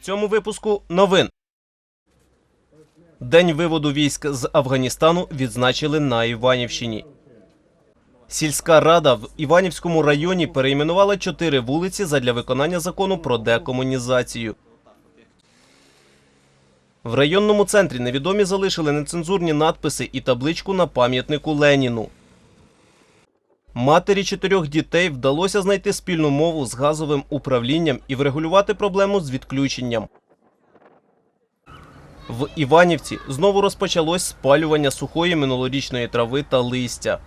Цьому випуску новин. День виводу військ з Афганістану відзначили на Іванівщині. Сільська рада в Іванівському районі перейменувала чотири вулиці задля виконання закону про декомунізацію. В районному центрі невідомі залишили нецензурні надписи і табличку на пам'ятнику Леніну. Матері чотирьох дітей вдалося знайти спільну мову з газовим управлінням і врегулювати проблему з відключенням. В Іванівці знову розпочалось спалювання сухої минулорічної трави та листя.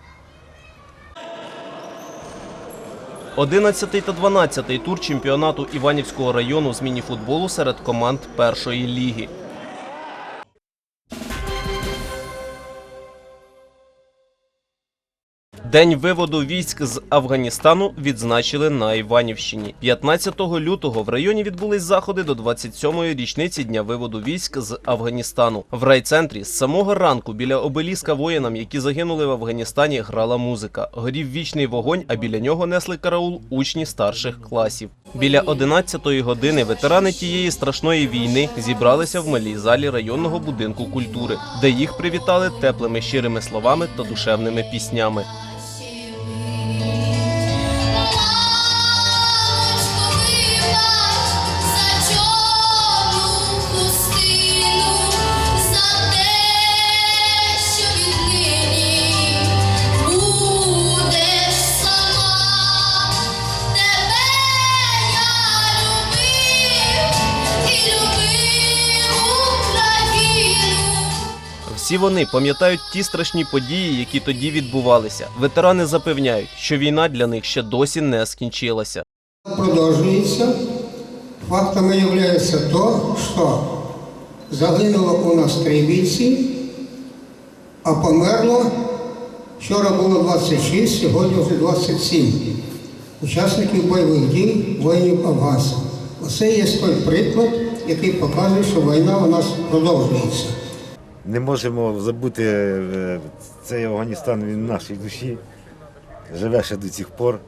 11 та 12 тур чемпіонату Іванівського району з мініфутболу серед команд першої ліги. День виводу військ з Афганістану відзначили на Іванівщині. 15 лютого в районі відбулись заходи до 27-ї річниці дня виводу військ з Афганістану. В райцентрі з самого ранку біля обеліска воїнам, які загинули в Афганістані, грала музика. Горів вічний вогонь, а біля нього несли караул учні старших класів. Біля 11-ї години ветерани тієї страшної війни зібралися в малій залі районного будинку культури, де їх привітали теплими щирими словами та душевними піснями. Всі вони пам'ятають ті страшні події, які тоді відбувалися. Ветерани запевняють, що війна для них ще досі не скінчилася. Продовжується. Фактами є то, що загинуло у нас три бійці, а померло вчора було 26, сьогодні вже 27 учасників бойових дій воїнів афганців. Оце є той приклад, який показує, що війна у нас продовжується. Не можемо забути е, цей Афганістан, він в нашій душі, живе ще до цих пор.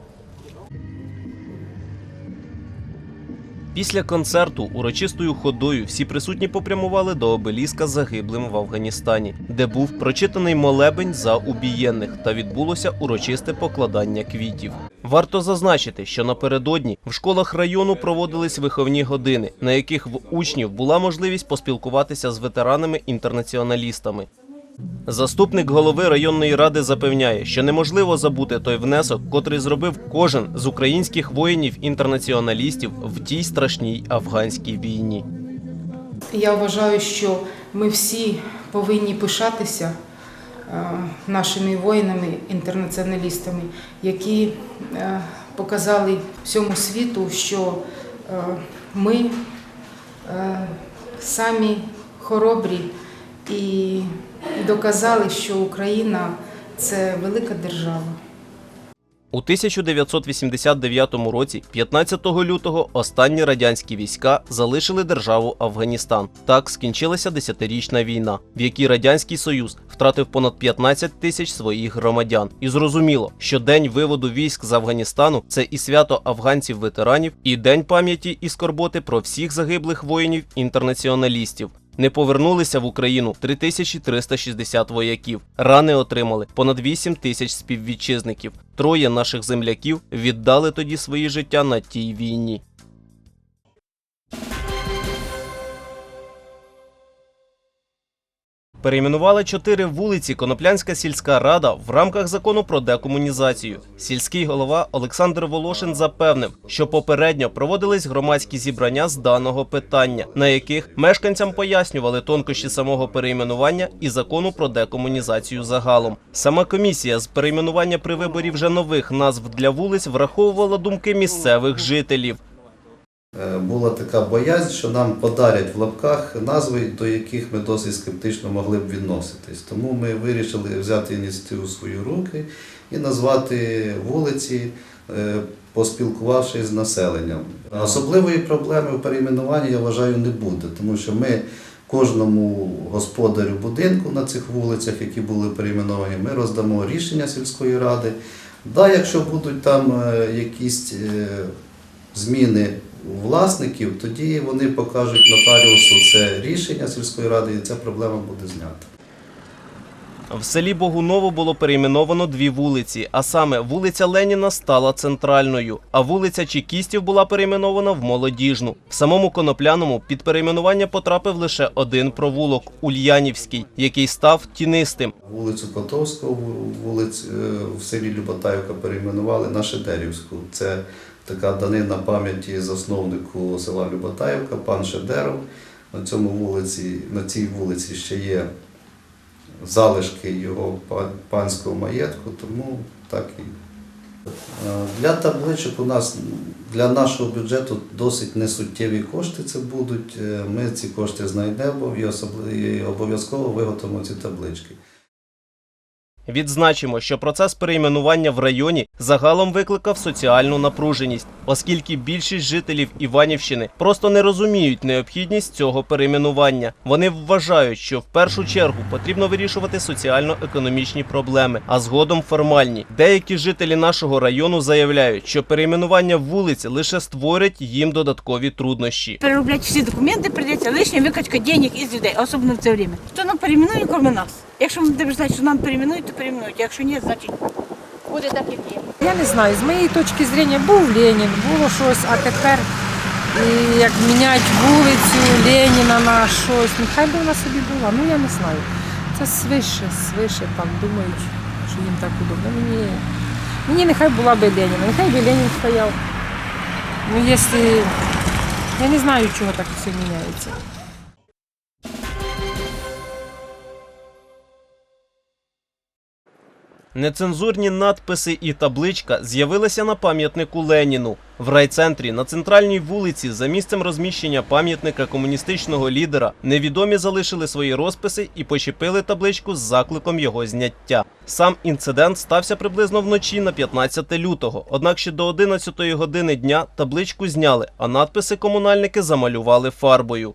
Після концерту урочистою ходою всі присутні попрямували до обеліска загиблим в Афганістані, де був прочитаний молебень за убієнних та відбулося урочисте покладання квітів. Варто зазначити, що напередодні в школах району проводились виховні години, на яких в учнів була можливість поспілкуватися з ветеранами-інтернаціоналістами. Заступник голови районної ради запевняє, що неможливо забути той внесок, котрий зробив кожен з українських воїнів-інтернаціоналістів в тій страшній афганській війні. Я вважаю, що ми всі повинні пишатися е, нашими воїнами, інтернаціоналістами, які е, показали всьому світу, що е, ми самі хоробрі і доказали, що Україна це велика держава. У 1989 році, 15 лютого, останні радянські війська залишили державу Афганістан. Так скінчилася десятирічна війна, в якій радянський союз втратив понад 15 тисяч своїх громадян. І зрозуміло, що день виводу військ з Афганістану це і свято афганців-ветеранів, і день пам'яті і скорботи про всіх загиблих воїнів-інтернаціоналістів. Не повернулися в Україну 3360 вояків. Рани отримали понад 8 тисяч співвітчизників. Троє наших земляків віддали тоді свої життя на тій війні. Перейменували чотири вулиці Коноплянська сільська рада в рамках закону про декомунізацію. Сільський голова Олександр Волошин запевнив, що попередньо проводились громадські зібрання з даного питання, на яких мешканцям пояснювали тонкощі самого перейменування і закону про декомунізацію загалом. Сама комісія з перейменування при виборі вже нових назв для вулиць враховувала думки місцевих жителів. Е, була така боязнь, що нам подарять в лапках назви, до яких ми досить скептично могли б відноситись. Тому ми вирішили взяти ініціативу в свої руки і назвати вулиці, е, поспілкувавшись з населенням. Особливої проблеми в перейменуванні, я вважаю, не буде, тому що ми кожному господарю будинку на цих вулицях, які були перейменовані, ми роздамо рішення сільської ради. Да, якщо будуть там е, якісь зміни власників, тоді вони покажуть нотаріусу це рішення сільської ради, і ця проблема буде знята. В селі Богуново було перейменовано дві вулиці, а саме вулиця Леніна стала центральною, а вулиця Чекістів була перейменована в молодіжну. В самому конопляному під перейменування потрапив лише один провулок Ульянівський, який став тінистим. Вулицю Котовського, ву- вулиць е, в селі Люботаївка перейменували на Шедерівську. Це така данина пам'яті засновнику села Люботаївка, пан Шедеров. На цьому вулиці, на цій вулиці ще є залишки його панського маєтку, тому так і. Для табличок у нас для нашого бюджету досить несуттєві кошти це будуть. Е, Ми ці кошти знайдемо і обов'язково виготовимо ці таблички. Відзначимо, що процес перейменування в районі загалом викликав соціальну напруженість, оскільки більшість жителів Іванівщини просто не розуміють необхідність цього перейменування. Вони вважають, що в першу чергу потрібно вирішувати соціально-економічні проблеми, а згодом формальні. Деякі жителі нашого району заявляють, що перейменування вулиці лише створить їм додаткові труднощі. перероблять всі документи, прийдеться лишня викачка денег із людей, особливо в це время. Хто нам перейменує, кроме нас? Якщо ми будемо знати, що нам перейменують, то перейменують. Якщо ні, значить буде так, як є. Я не знаю, з моєї точки зору був Ленін, було щось, а тепер як міняти вулицю Леніна на щось. Нехай би вона собі була, ну я не знаю. Це свише, свише там думають, що їм так удобно. Мені, мені нехай була би Леніна, нехай би Ленін стояв. Ну, якщо я не знаю, чого так все міняється. Нецензурні надписи і табличка з'явилися на пам'ятнику Леніну. В райцентрі на центральній вулиці за місцем розміщення пам'ятника комуністичного лідера невідомі залишили свої розписи і почепили табличку з закликом його зняття. Сам інцидент стався приблизно вночі на 15 лютого. Однак ще до 11 години дня табличку зняли, а надписи комунальники замалювали фарбою.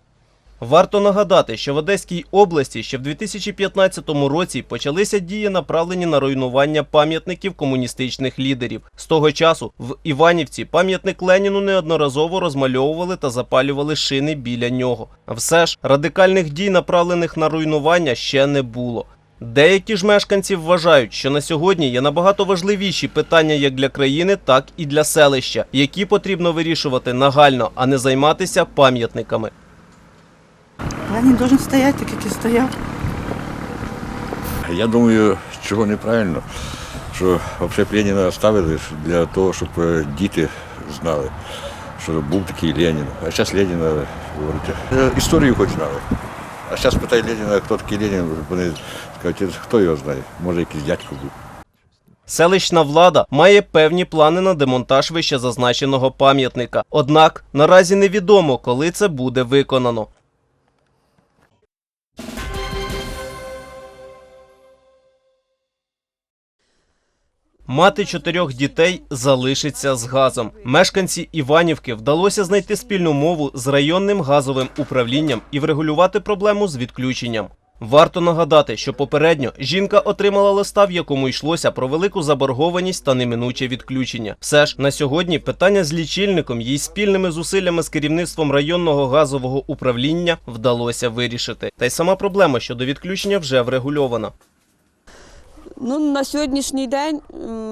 Варто нагадати, що в Одеській області ще в 2015 році почалися дії, направлені на руйнування пам'ятників комуністичних лідерів. З того часу в Іванівці пам'ятник Леніну неодноразово розмальовували та запалювали шини біля нього. Все ж радикальних дій, направлених на руйнування, ще не було. Деякі ж мешканці вважають, що на сьогодні є набагато важливіші питання як для країни, так і для селища, які потрібно вирішувати нагально, а не займатися пам'ятниками. Ленін должен стояти, так як і стояв. Я думаю, чого неправильно, що взагалі Леніна ставили для того, щоб е, діти знали, що був такий Ленін. А зараз Леніна говорить, е, історію хоч знали. А зараз питає Леніна, хто такий Ленін, вони скажуть, хто його знає, може якийсь дядько був. Селищна влада має певні плани на демонтаж вище зазначеного пам'ятника. Однак наразі невідомо, коли це буде виконано. Мати чотирьох дітей залишиться з газом. Мешканці Іванівки вдалося знайти спільну мову з районним газовим управлінням і врегулювати проблему з відключенням. Варто нагадати, що попередньо жінка отримала листа, в якому йшлося про велику заборгованість та неминуче відключення. Все ж на сьогодні питання з лічильником їй спільними зусиллями з керівництвом районного газового управління вдалося вирішити. Та й сама проблема щодо відключення вже врегульована. Ну, на сьогоднішній день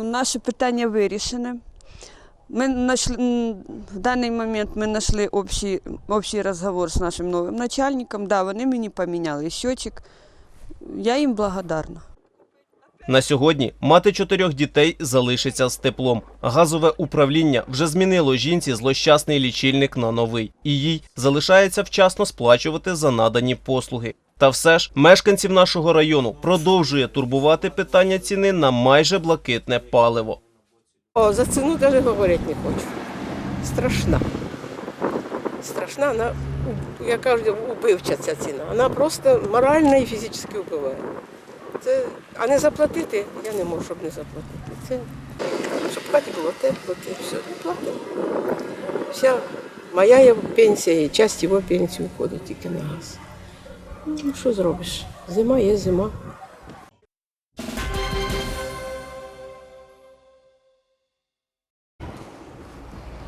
наше питання вирішене. Ми нашли, в даний момент ми знайшли общий, общий розговор з нашим новим начальником. Да, вони мені поміняли щочик. Я їм благодарна. На сьогодні мати чотирьох дітей залишиться з теплом. Газове управління вже змінило жінці злощасний лічильник на новий, і їй залишається вчасно сплачувати за надані послуги. Та все ж мешканців нашого району продовжує турбувати питання ціни на майже блакитне паливо. О, за ціну навіть говорити не хочу. Страшна. Страшна, вона, я кажу, убивча ця ціна. Вона просто морально і фізично вбиває. Це, а не заплатити, я не можу, щоб не заплатити. Це, щоб в хаті було тепло, те все, не платимо. Вся моя пенсія і часть його пенсії входить тільки на газ. Ну, що зробиш? Зима є зима.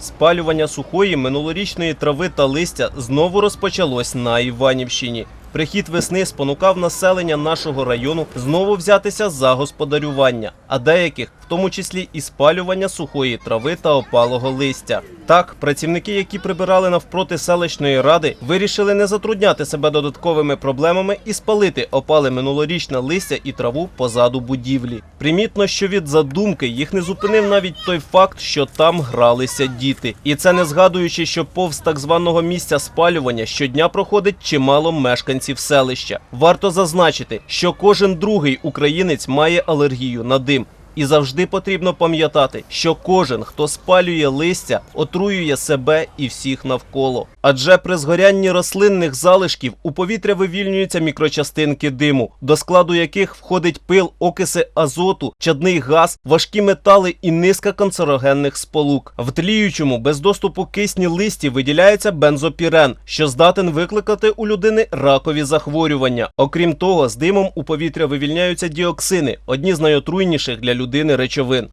Спалювання сухої минулорічної трави та листя знову розпочалось на Іванівщині. Прихід весни спонукав населення нашого району знову взятися за господарювання, а деяких, в тому числі і спалювання сухої трави та опалого листя. Так, працівники, які прибирали навпроти селищної ради, вирішили не затрудняти себе додатковими проблемами і спалити опале минулорічне листя і траву позаду будівлі. Примітно, що від задумки їх не зупинив навіть той факт, що там гралися діти. І це не згадуючи, що повз так званого місця спалювання щодня проходить чимало мешканців селища. Варто зазначити, що кожен другий українець має алергію на дим. І завжди потрібно пам'ятати, що кожен, хто спалює листя, отруює себе і всіх навколо. Адже при згорянні рослинних залишків у повітря вивільнюються мікрочастинки диму, до складу яких входить пил, окиси азоту, чадний газ, важкі метали і низка канцерогенних сполук. В тліючому без доступу кисні листі виділяється бензопірен, що здатен викликати у людини ракові захворювання. Окрім того, з димом у повітря вивільняються діоксини, одні з найотруйніших для людини речовин.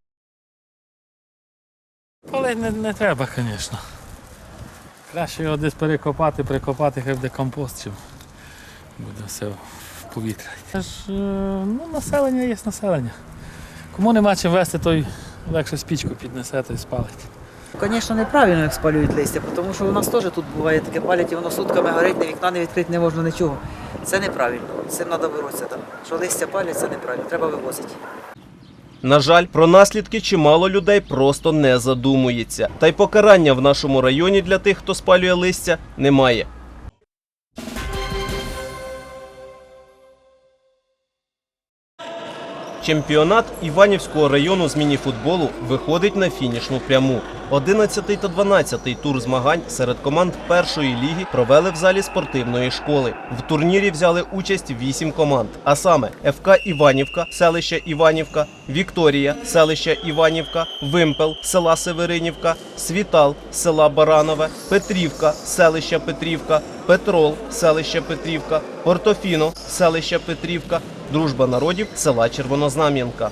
Але не, не треба, звісно. Краще його десь перекопати, прикопати, хай буде компост, чим буде все в повітрі. Це ж е, ну, населення є населення. Кому нема чим вести, той легше спічку піднесе та й спалить. Звісно, неправильно, як спалюють листя, тому що у нас теж тут буває таке палять, і воно сутками горить, ні вікна не відкрити не можна нічого. Це неправильно. З цим треба боротися. Там. Що листя палять, це неправильно. Треба вивозити. На жаль, про наслідки чимало людей просто не задумується. Та й покарання в нашому районі для тих, хто спалює листя, немає. Чемпіонат Іванівського району з мініфутболу виходить на фінішну пряму. 11 та 12 тур змагань серед команд першої ліги провели в залі спортивної школи. В турнірі взяли участь 8 команд, а саме ФК Іванівка, селище Іванівка, Вікторія, селище Іванівка, Вимпел, села Северинівка, Світал, села Баранове, Петрівка, селище Петрівка, Петрол, селище Петрівка, Портофіно, селище Петрівка, Дружба народів села Червонознам'янка.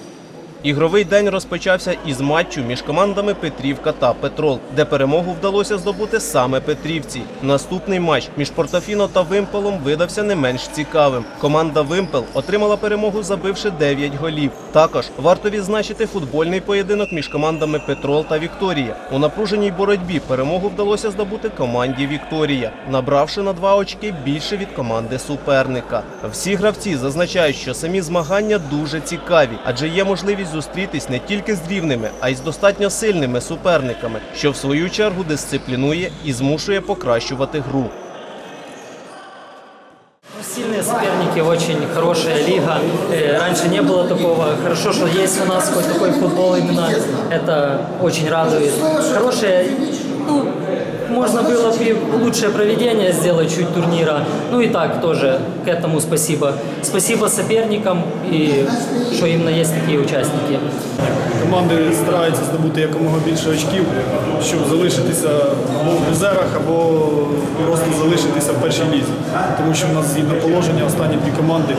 Ігровий день розпочався із матчу між командами Петрівка та Петрол, де перемогу вдалося здобути саме Петрівці. Наступний матч між Портофіно та Вимпелом видався не менш цікавим. Команда Вимпел отримала перемогу, забивши 9 голів. Також варто відзначити футбольний поєдинок між командами Петрол та Вікторія. У напруженій боротьбі перемогу вдалося здобути команді Вікторія, набравши на два очки більше від команди суперника. Всі гравці зазначають, що самі змагання дуже цікаві, адже є можливість зустрітись не тільки з рівними, а й з достатньо сильними суперниками, що в свою чергу дисциплінує і змушує покращувати гру. Сильные соперники, очень хорошая лига. Э, Раньше не было такого. Хорошо, что есть у нас хоть такой футбол именно. Это очень радует. Хорошая, ну, можно было бы лучшее проведение сделать чуть турнира. Ну и так тоже к этому спасибо. Спасибо соперникам и что именно есть такие участники. Команди стараються здобути якомога більше очків, щоб залишитися або в резервах, або просто залишитися в першій лізі. Тому що в нас згідно положення останні дві команди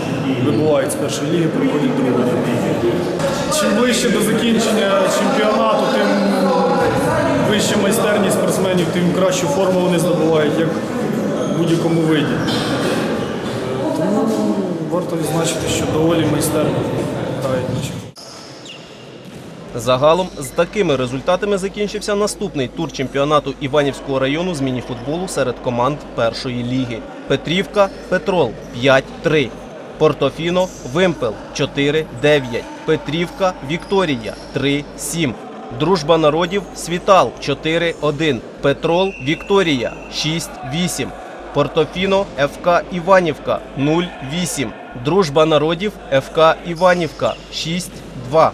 вибувають з першої ліги, переходять в другу. Чим ближче до закінчення чемпіонату, тим вища майстерність спортсменів, тим кращу форму вони здобувають, як в будь-якому виді. Тому варто відзначити, що доволі майстерно грають наші. Загалом з такими результатами закінчився наступний тур чемпіонату Іванівського району з мініфутболу серед команд першої ліги. Петрівка, Петрол 5-3. Портофіно, Вимпел 4-9. Петрівка, Вікторія 3-7. Дружба народів Світал 4-1. Петрол, Вікторія 6-8. Портофіно, ФК Іванівка 0-8. Дружба народів ФК Іванівка 6-2.